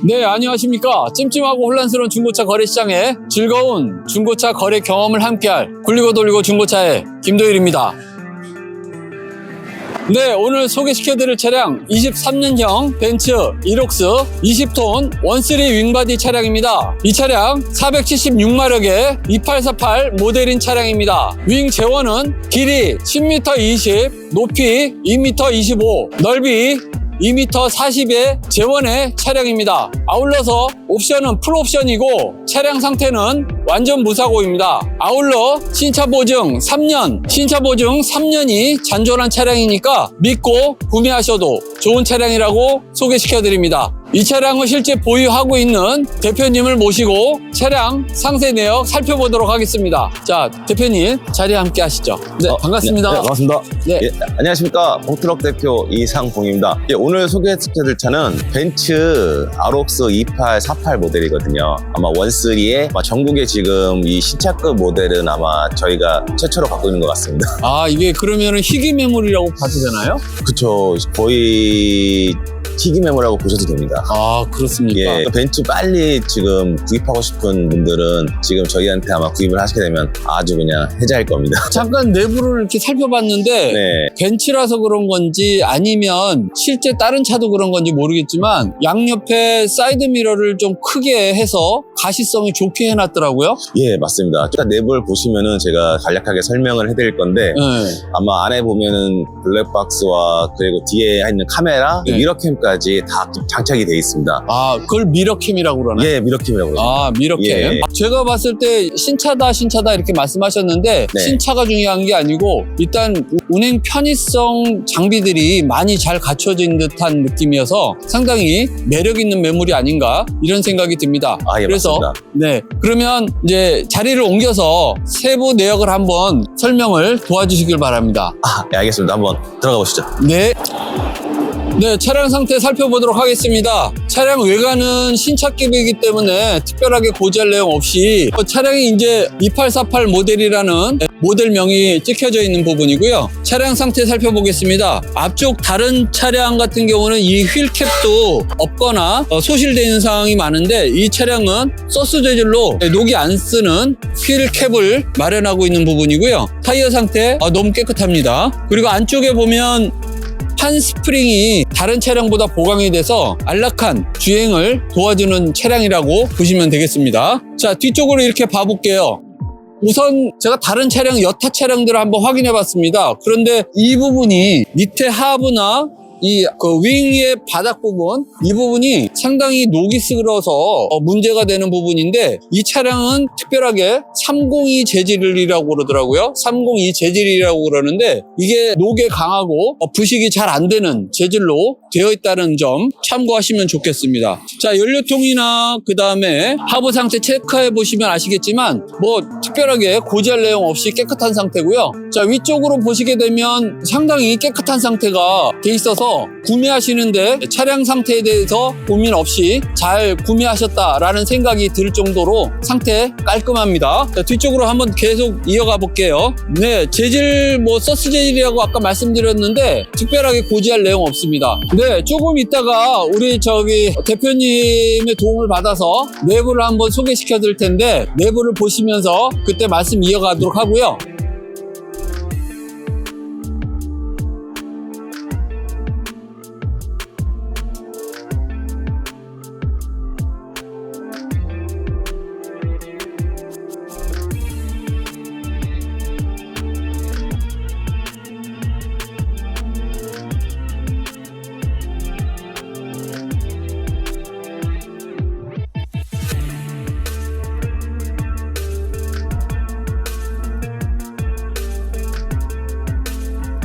네, 안녕하십니까. 찜찜하고 혼란스러운 중고차 거래 시장에 즐거운 중고차 거래 경험을 함께할 굴리고 돌리고 중고차의 김도일입니다. 네, 오늘 소개시켜드릴 차량 23년형 벤츠 이록스 20톤 원쓰리 윙바디 차량입니다. 이 차량 476마력의 2848 모델인 차량입니다. 윙 재원은 길이 10m 20, 높이 2m 25, 넓이 2m 40의 재원의 차량입니다. 아울러서 옵션은 풀옵션이고 차량 상태는 완전 무사고입니다. 아울러 신차 보증 3년, 신차 보증 3년이 잔존한 차량이니까 믿고 구매하셔도 좋은 차량이라고 소개시켜 드립니다. 이 차량을 실제 보유하고 있는 대표님을 모시고 차량 상세 내역 살펴보도록 하겠습니다. 자, 대표님 자리에 함께 하시죠. 네, 어, 반갑습니다. 네, 네, 반갑습니다. 네. 예, 안녕하십니까. 봉트럭 대표 이상봉입니다. 예, 오늘 소개해드릴 차는 벤츠 아록스 2848 모델이거든요. 아마 원쓰리의 아마 전국에 지금 이 신차급 모델은 아마 저희가 최초로 갖고 있는 것 같습니다. 아, 이게 그러면은 희귀 매물이라고 봐도 되나요? 그쵸. 거의 희귀 매물이라고 보셔도 됩니다. 아, 그렇습니까? 예, 벤츠 빨리 지금 구입하고 싶은 분들은 지금 저희한테 아마 구입을 하시게 되면 아주 그냥 해자일 겁니다. 잠깐 내부를 이렇게 살펴봤는데 네. 벤츠라서 그런 건지 아니면 실제 다른 차도 그런 건지 모르겠지만 양옆에 사이드 미러를 좀 크게 해서 가시성이 좋게 해놨더라고요. 예, 맞습니다. 일단 내부를 보시면은 제가 간략하게 설명을 해드릴 건데 네. 아마 안에 보면은 블랙박스와 그리고 뒤에 있는 카메라, 네. 미러캠 까지 다 장착이 돼 있습니다. 아, 그걸 미러캠이라고 그러나요? 예, 미러캠이라고 그러죠. 아, 미러캠. 예. 제가 봤을 때 신차다, 신차다 이렇게 말씀하셨는데 네. 신차가 중요한 게 아니고 일단 운행 편의성 장비들이 많이 잘 갖춰진 듯한 느낌이어서 상당히 매력 있는 매물이 아닌가 이런 생각이 듭니다. 아, 예, 그래서 맞습니다. 네. 그러면 이제 자리를 옮겨서 세부 내역을 한번 설명을 도와주시길 바랍니다. 아, 예, 알겠습니다. 한번 들어가 보시죠. 네. 네, 차량 상태 살펴보도록 하겠습니다. 차량 외관은 신차급이기 때문에 특별하게 고지할 내용 없이 어, 차량이 이제 2848 모델이라는 모델명이 찍혀져 있는 부분이고요. 차량 상태 살펴보겠습니다. 앞쪽 다른 차량 같은 경우는 이 휠캡도 없거나 어, 소실되어 있는 상황이 많은데 이 차량은 소스 재질로 녹이 안 쓰는 휠캡을 마련하고 있는 부분이고요. 타이어 상태 어, 너무 깨끗합니다. 그리고 안쪽에 보면 한 스프링이 다른 차량보다 보강이 돼서 안락한 주행을 도와주는 차량이라고 보시면 되겠습니다. 자, 뒤쪽으로 이렇게 봐볼게요. 우선 제가 다른 차량, 여타 차량들을 한번 확인해 봤습니다. 그런데 이 부분이 밑에 하부나 이 그 윙의 바닥 부분 이 부분이 상당히 녹이 슬어서 어, 문제가 되는 부분인데 이 차량은 특별하게 302 재질이라고 그러더라고요. 302 재질이라고 그러는데 이게 녹에 강하고 어, 부식이 잘 안 되는 재질로 되어 있다는 점 참고하시면 좋겠습니다. 자 연료통이나 그 다음에 하부 상태 체크해 보시면 아시겠지만 뭐 특별하게 고지할 내용 없이 깨끗한 상태고요. 자 위쪽으로 보시게 되면 상당히 깨끗한 상태가 돼 있어서 구매하시는데 차량 상태에 대해서 고민 없이 잘 구매하셨다라는 생각이 들 정도로 상태 깔끔합니다. 자, 뒤쪽으로 한번 계속 이어가 볼게요. 네, 재질 뭐 서스 재질이라고 아까 말씀드렸는데 특별하게 고지할 내용 없습니다. 네, 조금 있다가 우리 저기 대표님의 도움을 받아서 내부를 한번 소개시켜 드릴 텐데 내부를 보시면서 그때 말씀 이어가도록 하고요.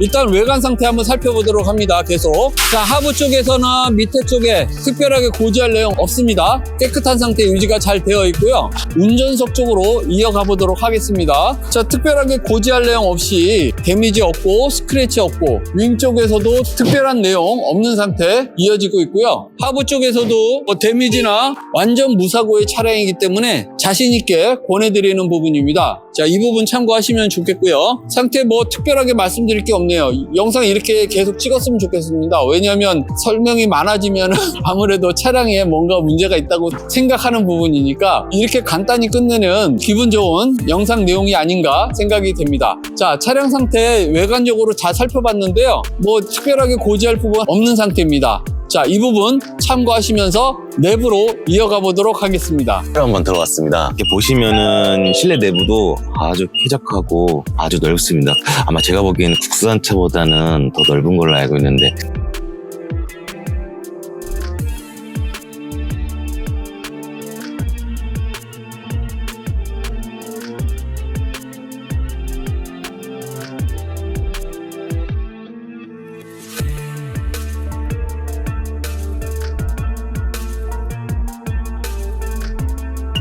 일단 외관 상태 한번 살펴보도록 합니다. 계속. 자, 하부 쪽에서나 밑에 쪽에 특별하게 고지할 내용 없습니다. 깨끗한 상태 유지가 잘 되어 있고요. 운전석 쪽으로 이어가 보도록 하겠습니다. 자, 특별하게 고지할 내용 없이 데미지 없고 스크래치 없고 윙 쪽에서도 특별한 내용 없는 상태 이어지고 있고요. 하부 쪽에서도 뭐 데미지나 완전 무사고의 차량이기 때문에 자신 있게 권해드리는 부분입니다. 자, 자, 이 부분 참고하시면 좋겠고요. 상태 뭐 특별하게 말씀드릴 게 없네요. 영상 이렇게 계속 찍었으면 좋겠습니다. 왜냐하면 설명이 많아지면 아무래도 차량에 뭔가 문제가 있다고 생각하는 부분이니까 이렇게 간단히 끝내는 기분 좋은 영상 내용이 아닌가 생각이 됩니다. 자, 차량 상태 외관적으로 잘 살펴봤는데요. 뭐 특별하게 고지할 부분 없는 상태입니다. 자, 이 부분 참고하시면서 내부로 이어가 보도록 하겠습니다. 한번 들어왔습니다. 이렇게 보시면은 실내 내부도 아주 쾌적하고 아주 넓습니다. 아마 제가 보기에는 국산차보다는 더 넓은 걸로 알고 있는데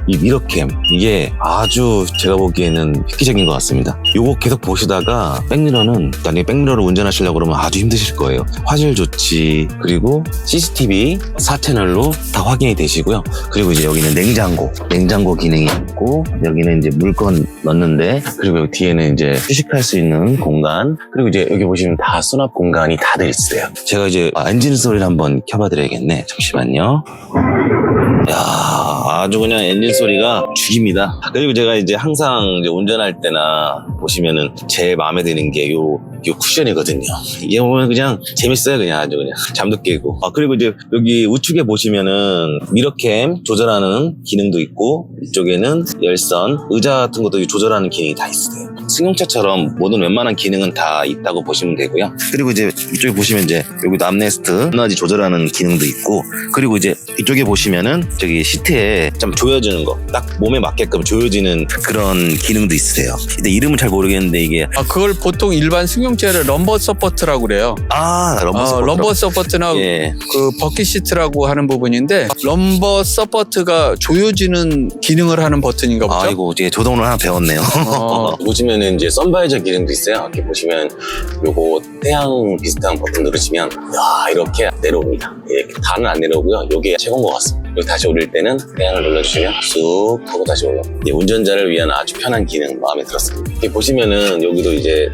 이 미러캠 이게 아주 제가 보기에는 획기적인 것 같습니다. 요거 계속 보시다가 백미러는 나중에 백미러를 운전하시려고 그러면 아주 힘드실 거예요. 화질 좋지 그리고 CCTV 4채널로 다 확인이 되시고요. 그리고 이제 여기는 냉장고 냉장고 기능이 있고 여기는 이제 물건 넣는데 그리고 여기 뒤에는 이제 휴식할 수 있는 공간 그리고 이제 여기 보시면 다 수납 공간이 다들 있어요. 제가 이제 아, 엔진 소리를 한번 켜봐 드려야겠네. 잠시만요. 야, 아주 그냥 엔진 소리가 죽입니다. 그리고 제가 이제 항상 이제 운전할 때나 보시면은 제일 마음에 드는 게 요, 요 쿠션이거든요. 이게 보면 그냥 재밌어요. 그냥 아주 그냥 잠도 깨고. 아, 그리고 이제 여기 우측에 보시면은 미러캠 조절하는 기능도 있고 이쪽에는 열선, 의자 같은 것도 조절하는 기능이 다 있어요. 승용차처럼 모든 웬만한 기능은 다 있다고 보시면 되고요. 그리고 이제 이쪽에 보시면 이제 여기도 암레스트 에너지 조절하는 기능도 있고 그리고 이제 이쪽에 보시면은 저기 시트에 좀 조여지는 거 딱 몸에 맞게끔 조여지는 그런 기능도 있으세요. 근데 이름은 잘 모르겠는데 이게 아, 그걸 보통 일반 승용차를 럼버 서포트라고 그래요. 아 럼버 어, 서포터. 럼버 서포트나 예. 그 버킷 시트라고 하는 부분인데 럼버 서포트가 조여지는 기능을 하는 버튼인가 보죠. 아이고 이제 조동을 하나 배웠네요. 어, 보시면은 이제 썬바이저 기능도 있어요. 이렇게 보시면 요거 태양 비슷한 버튼 누르시면 야 이렇게 내려옵니다. 이렇게 다는 안 내려오고요. 요게 최고인 것 같습니다. 여기 다시 올릴 때는 태양을 눌러주시면 쑥 하고 다시 올라. 이 운전자를 위한 아주 편한 기능 마음에 들었습니다. 이렇게 보시면은 여기도 이제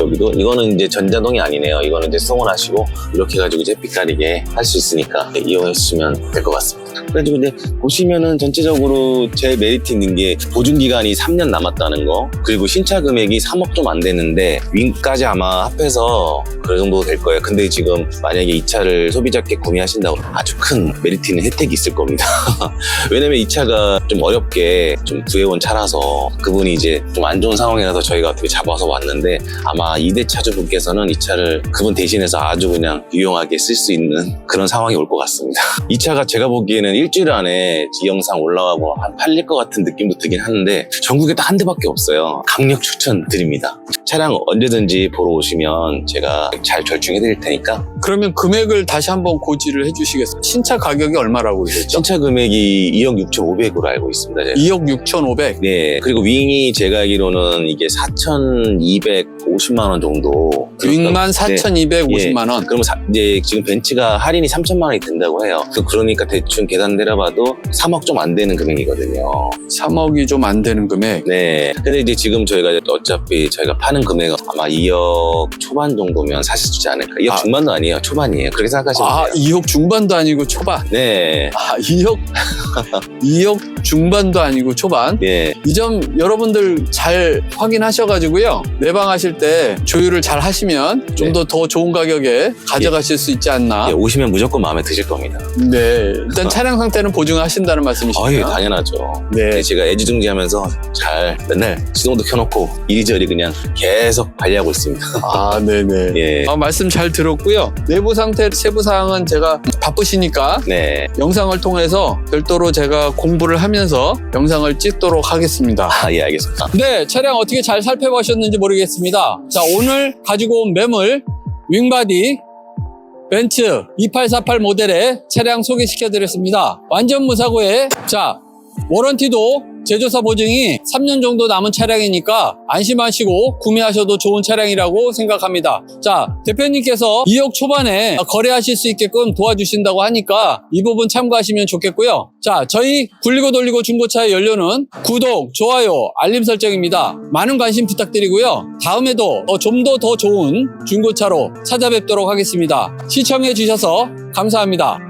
여기도 이거는 이제 전자동이 아니네요. 이거는 이제 송원하시고 이렇게 해가지고 이제 빛 가리게 할 수 있으니까 이용해 주시면 될 것 같습니다. 그래가지고 이제 보시면은 전체적으로 제 메리트 있는 게 보증 기간이 3년 남았다는 거 그리고 신차 금액이 3억 좀 안 되는데 윙까지 아마 합해서 그 정도 될 거예요. 근데 지금 만약에 이 차를 소비자께 구매하신다고 아주 큰 메리트 있는 혜택이 있을 겁니다. 왜냐면 이 차가 좀 어렵게 좀 구해온 차라서 그분이 이제 좀 안 좋은 상황이라서 저희가 어떻게 잡아서 왔는데 아마 2대 차주분께서는 이 차를 그분 대신해서 아주 그냥 유용하게 쓸 수 있는 그런 상황이 올 것 같습니다. 이 차가 제가 보기에 는 일주일 안에 이 영상 올라가고 한 팔릴 것 같은 느낌도 들긴 하는데 전국에 딱 한 대밖에 없어요. 강력 추천드립니다. 차량 언제든지 보러 오시면 제가 잘 절충해 드릴 테니까 그러면 금액을 다시 한번 고지를 해주시겠어요? 신차 가격이 얼마라고 그랬죠? 신차 금액이 2억 6,500으로 알고 있습니다. 제가. 2억 6,500. 네. 그리고 윙이 제가 알기로는 이게 4,250만 원 정도. 윙만 네. 4,250만 원. 그러면 사- 이제 지금 벤츠가 할인이 3천만 원이 된다고 해요. 그- 그러니까 대충 계산 내려봐도 3억 좀 안 되는 금액이거든요. 3억이 좀 안 되는 금액. 네. 근데 이제 지금 저희가 어차피 저희가 파는 금액은 아마 2억 초반 정도면 사실 수 있지 않을까. 2억 아. 중반도 아니 에요. 초반이에요. 그렇게 생각하시면 아, 돼요. 2억 중반도 아니고 초반. 네. 아, 2억, 2억 중반도 아니고 초반. 네. 이 점 여러분들 잘 확인하셔가지고요. 내방하실 때 조율을 잘 하시면 좀 네. 더 더 좋은 가격에 가져가실 수 있지 않나. 예, 오시면 무조건 마음에 드실 겁니다. 네. 일단 차량 상태는 보증하신다는 말씀이시죠? 아유, 당연하죠. 네. 제가 애지중지하면서 잘 맨날 시동도 켜놓고 이리저리 그냥 계속 관리하고 있습니다. 아, 네네. 예. 아, 말씀 잘 들었고요. 내부 상태 세부 사항은 제가 바쁘시니까 네. 영상을 통해서 별도로 제가 공부를 하면서 영상을 찍도록 하겠습니다. 아, 예, 알겠습니다. 네, 차량 어떻게 잘 살펴보셨는지 모르겠습니다. 자, 오늘 가지고 온 매물 윙바디 벤츠 2848 모델의 차량 소개시켜 드렸습니다. 완전 무사고에 자, 워런티도 제조사 보증이 3년 정도 남은 차량이니까 안심하시고 구매하셔도 좋은 차량이라고 생각합니다. 자, 대표님께서 2억 초반에 거래하실 수 있게끔 도와주신다고 하니까 이 부분 참고하시면 좋겠고요. 자, 저희 굴리고 돌리고 중고차의 연료는 구독, 좋아요, 알림 설정입니다. 많은 관심 부탁드리고요. 다음에도 좀 더 더 좋은 중고차로 찾아뵙도록 하겠습니다. 시청해 주셔서 감사합니다.